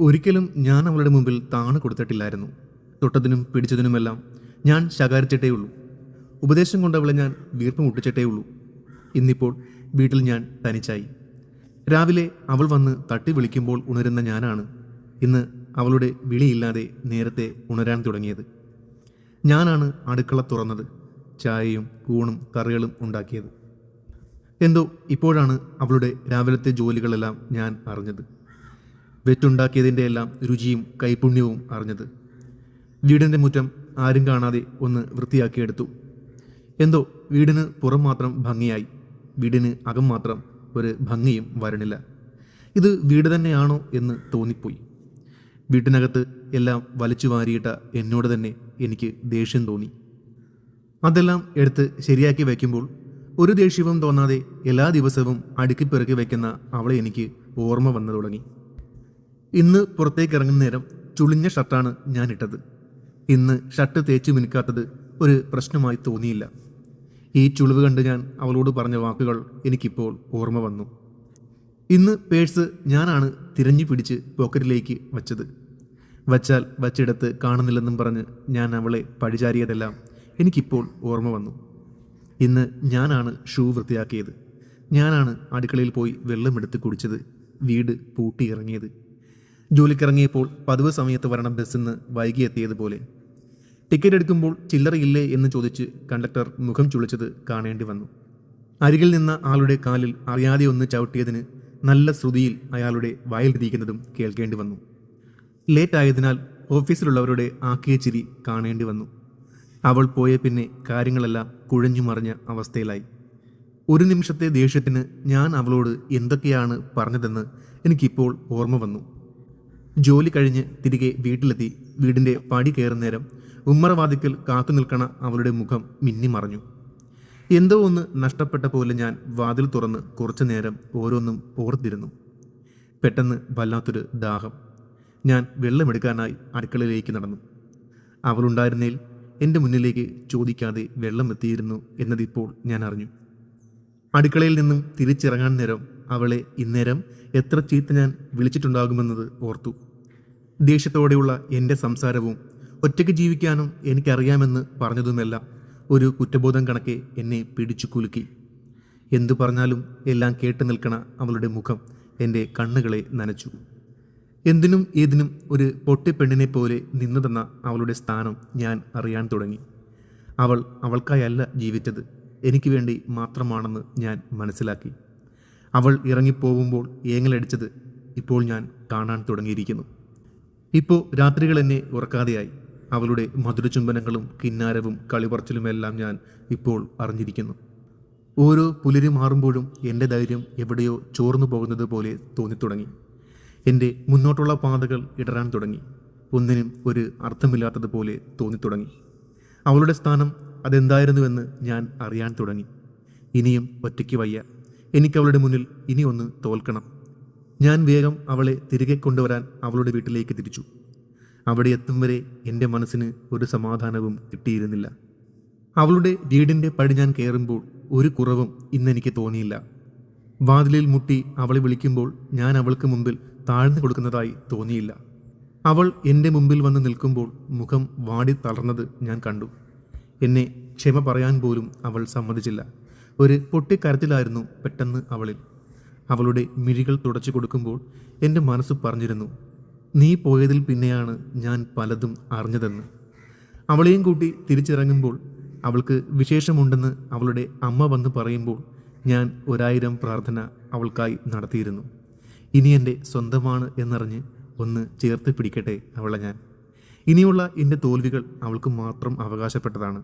ഒരിക്കലും ഞാൻ അവളുടെ മുമ്പിൽ താണു കൊടുത്തിട്ടില്ലായിരുന്നു. തൊട്ടതിനും പിടിച്ചതിനുമെല്ലാം ഞാൻ ശകാരിച്ചിട്ടേ ഉള്ളൂ. ഉപദേശം കൊണ്ട് അവളെ ഞാൻ വീർപ്പ് മുട്ടിച്ചിട്ടേ ഉള്ളൂ. ഇന്നിപ്പോൾ വീട്ടിൽ ഞാൻ തനിച്ചായി. രാവിലെ അവൾ വന്ന് തട്ടി വിളിക്കുമ്പോൾ ഉണരുന്ന ഞാനാണ്. ഇന്ന് അവളുടെ വിളിയില്ലാതെ നേരത്തെ ഉണരാൻ തുടങ്ങിയത്. ഞാനാണ് അടുക്കള തുറന്നത് ചായയും ഊണും കറികളും ഉണ്ടാക്കിയത്. എന്തോ ഇപ്പോഴാണ് അവളുടെ രാവിലത്തെ ജോലികളെല്ലാം ഞാൻ അറിഞ്ഞത്. വെറ്റുണ്ടാക്കിയതിന്റെ എല്ലാം രുചിയും കൈപുണ്യവും അറിഞ്ഞത്. വീടിന്റെ മുറ്റം ആരും കാണാതെ ഒന്ന് വൃത്തിയാക്കിയെടുത്തു. എന്തോ വീടിന് പുറം മാത്രം ഭംഗിയായി വീടിന് അകം മാത്രം ഒരു ഭംഗിയും വരണില്ല. ഇത് വീട് തന്നെയാണോ എന്ന് തോന്നിപ്പോയി. വീട്ടിനകത്ത് എല്ലാം വലിച്ചു വാരിയിട്ട എന്നോട് തന്നെ എനിക്ക് ദേഷ്യം തോന്നി. അതെല്ലാം എടുത്ത് ശരിയാക്കി വയ്ക്കുമ്പോൾ ഒരു ദേഷ്യവും തോന്നാതെ എല്ലാ ദിവസവും അടുക്കിപ്പിറക്കി വയ്ക്കുന്ന അവളെ എനിക്ക് ഓർമ്മ വന്നു തുടങ്ങി. ഇന്ന് പുറത്തേക്ക് ഇറങ്ങുന്ന നേരം ചുളിഞ്ഞ ഷർട്ടാണ് ഞാൻ ഇട്ടത് ഇന്ന് ഷർട്ട് തേച്ച് മിനുക്കാത്തത് ഒരു പ്രശ്നമായി തോന്നിയില്ല. ഈ ചുളിവ് കണ്ട് ഞാൻ അവളോട് പറഞ്ഞ വാക്കുകൾ എനിക്കിപ്പോൾ ഓർമ്മ വന്നു. ഇന്ന് പേഴ്സ് ഞാനാണ് തിരഞ്ഞു പിടിച്ച് പോക്കറ്റിലേക്ക് വച്ചത്. വച്ചാൽ വച്ചിടത്ത് കാണുന്നില്ലെന്നും പറഞ്ഞ് ഞാൻ അവളെ പഴിചാരിയതെല്ലാം എനിക്കിപ്പോൾ ഓർമ്മ വന്നു. ഇന്ന് ഞാനാണ് ഷൂ വൃത്തിയാക്കിയത്. ഞാനാണ് അടുക്കളയിൽ പോയി വെള്ളമെടുത്ത് കുടിച്ചത്. വീട് പൂട്ടി ഇറങ്ങിയത് ജോലിക്കിറങ്ങിയപ്പോൾ പതിവ് സമയത്ത് വരണം ബസ്സിന്ന് വൈകി എത്തിയതുപോലെ ടിക്കറ്റ് എടുക്കുമ്പോൾ ചില്ലറയില്ലേ എന്ന് ചോദിച്ച് കണ്ടക്ടർ മുഖം ചുളിച്ചത് കാണേണ്ടി വന്നു. അരികിൽ നിന്ന ആളുടെ കാലിൽ അറിയാതെ ഒന്ന് ചവിട്ടിയതിന് നല്ല ശ്രുതിയിൽ അയാളുടെ വയൽ ഇരിക്കുന്നതും കേൾക്കേണ്ടി വന്നു. ലേറ്റ് ആയതിനാൽ ഓഫീസിലുള്ളവരുടെ ആക്കിയ ചിരി കാണേണ്ടി വന്നു. അവൾ പോയ പിന്നെ കാര്യങ്ങളെല്ലാം കുഴഞ്ഞു മറിഞ്ഞ അവസ്ഥയിലായി. ഒരു നിമിഷത്തെ ദേഷ്യത്തിന് ഞാൻ അവളോട് എന്തൊക്കെയാണ് പറഞ്ഞതെന്ന് എനിക്കിപ്പോൾ ഓർമ്മ വന്നു. ജോലി കഴിഞ്ഞ് തിരികെ വീട്ടിലെത്തി വീടിന്റെ പടി കയറുന്ന നേരം ഉമ്മറവാതിക്കൽ കാത്തു നിൽക്കണ അവളുടെ മുഖം മിന്നിമറഞ്ഞു. എന്തോ ഒന്ന് നഷ്ടപ്പെട്ട പോലെ ഞാൻ വാതിൽ തുറന്ന് കുറച്ചു നേരം ഓരോന്നും ഓർത്തിരുന്നു. പെട്ടെന്ന് വല്ലാത്തൊരു ദാഹം. ഞാൻ വെള്ളമെടുക്കാനായി അടുക്കളയിലേക്ക് നടന്നു. അവളുണ്ടായിരുന്നേൽ എന്റെ മുന്നിലേക്ക് ചോദിക്കാതെ വെള്ളം എത്തിയിരുന്നു എന്നതിപ്പോൾ ഞാൻ അറിഞ്ഞു. അടുക്കളയിൽ നിന്നും തിരിച്ചിറങ്ങാൻ നേരം അവളെ ഇന്നേരം എത്ര ചീത്ത ഞാൻ വിളിച്ചിട്ടുണ്ടാകുമെന്നത് ഓർത്തു. ദേഷ്യത്തോടെയുള്ള എന്റെ സംസാരവും ഒറ്റയ്ക്ക് ജീവിക്കാനും എനിക്കറിയാമെന്ന് പറഞ്ഞതുമെല്ലാം ഒരു കുറ്റബോധം കണക്കെ എന്നെ പിടിച്ചു കുലുക്കി. എന്തു പറഞ്ഞാലും എല്ലാം കേട്ടു നിൽക്കണ അവളുടെ മുഖം എന്റെ കണ്ണുകളെ നനച്ചു. എന്തിനും ഏതിനും ഒരു പൊട്ടിപ്പെണ്ണിനെ പോലെ നിന്നു തന്ന അവളുടെ സ്ഥാനം ഞാൻ അറിയാൻ തുടങ്ങി. അവൾ അവൾക്കായല്ല ജീവിച്ചത് എനിക്ക് വേണ്ടി മാത്രമാണെന്ന് ഞാൻ മനസ്സിലാക്കി. അവൾ ഇറങ്ങിപ്പോകുമ്പോൾ ഏങ്ങലടിച്ചത് ഇപ്പോൾ ഞാൻ കാണാൻ തുടങ്ങിയിരിക്കുന്നു. ഇപ്പോൾ രാത്രികൾ എന്നെ ഉറക്കാതെയായി. അവളുടെ മധുരചുംബനങ്ങളും കിന്നാരവും കളിപറച്ചിലുമെല്ലാം ഞാൻ ഇപ്പോൾ അറിഞ്ഞിരിക്കുന്നു. ഓരോ പുലരി മാറുമ്പോഴും എന്റെ ധൈര്യം എവിടെയോ ചോർന്നു പോകുന്നത് പോലെ തോന്നിത്തുടങ്ങി. എന്റെ മുന്നോട്ടുള്ള പാതകൾ ഇടറാൻ തുടങ്ങി. ഒന്നിനും ഒരു അർത്ഥമില്ലാത്തതുപോലെ തോന്നിത്തുടങ്ങി. അവളുടെ സ്ഥാനം അതെന്തായിരുന്നുവെന്ന് ഞാൻ അറിയാൻ തുടങ്ങി. ഇനിയും ഒറ്റയ്ക്ക് വയ്യ. എനിക്കവളുടെ മുന്നിൽ ഇനിയൊന്ന് തോൽക്കണം. ഞാൻ വേഗം അവളെ തിരികെ കൊണ്ടുവരാൻ അവളുടെ വീട്ടിലേക്ക് തിരിച്ചു. അവിടെ എത്തും വരെ എന്റെ മനസ്സിന് ഒരു സമാധാനവും കിട്ടിയിരുന്നില്ല. അവളുടെ വീടിന്റെ പടി ഞാൻ കയറുമ്പോൾ ഒരു കുറവും ഇന്നെനിക്ക് തോന്നിയില്ല. വാതിലിൽ മുട്ടി അവളെ വിളിക്കുമ്പോൾ ഞാൻ അവൾക്ക് മുമ്പിൽ താഴ്ന്നു കൊടുക്കുന്നതായി തോന്നിയില്ല. അവൾ എന്റെ മുമ്പിൽ വന്ന് നിൽക്കുമ്പോൾ മുഖം വാടി തളർന്നത് ഞാൻ കണ്ടു. എന്നെ ക്ഷമ പറയാൻ പോലും അവൾ സമ്മതിച്ചില്ല. ഒരു പൊട്ടിക്കരത്തിലായിരുന്നു പെട്ടെന്ന് അവളിൽ. അവളുടെ മിഴികൾ തുടച്ചു കൊടുക്കുമ്പോൾ എന്റെ മനസ്സ് പറഞ്ഞിരുന്നു നീ പോയതിൽ പിന്നെയാണ് ഞാൻ പലതും അറിഞ്ഞതെന്ന്. അവളെയും കൂട്ടി തിരിച്ചിറങ്ങുമ്പോൾ അവൾക്ക് വിശേഷമുണ്ടെന്ന് അവളുടെ അമ്മ വന്ന് പറയുമ്പോൾ ഞാൻ ഒരായിരം പ്രാർത്ഥന അവൾക്കായി നടത്തിയിരുന്നു. ഇനി എന്റെ സ്വന്തമാണ് എന്നറിഞ്ഞ് ഒന്ന് ചേർത്ത് പിടിക്കട്ടെ അവളെ ഞാൻ. ഇനിയുള്ള എന്റെ തോൽവികൾ അവൾക്ക് മാത്രം അവകാശപ്പെട്ടതാണ്.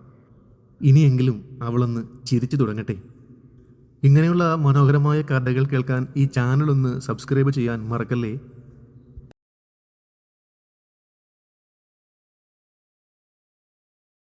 ഇനിയെങ്കിലും അവളൊന്ന് ചിരിച്ചു തുടങ്ങട്ടെ. ഇങ്ങനെയുള്ള മനോഹരമായ കഥകൾ കേൾക്കാൻ ഈ ചാനൽ ഒന്ന് സബ്സ്ക്രൈബ് ചെയ്യാൻ മറക്കല്ലേ?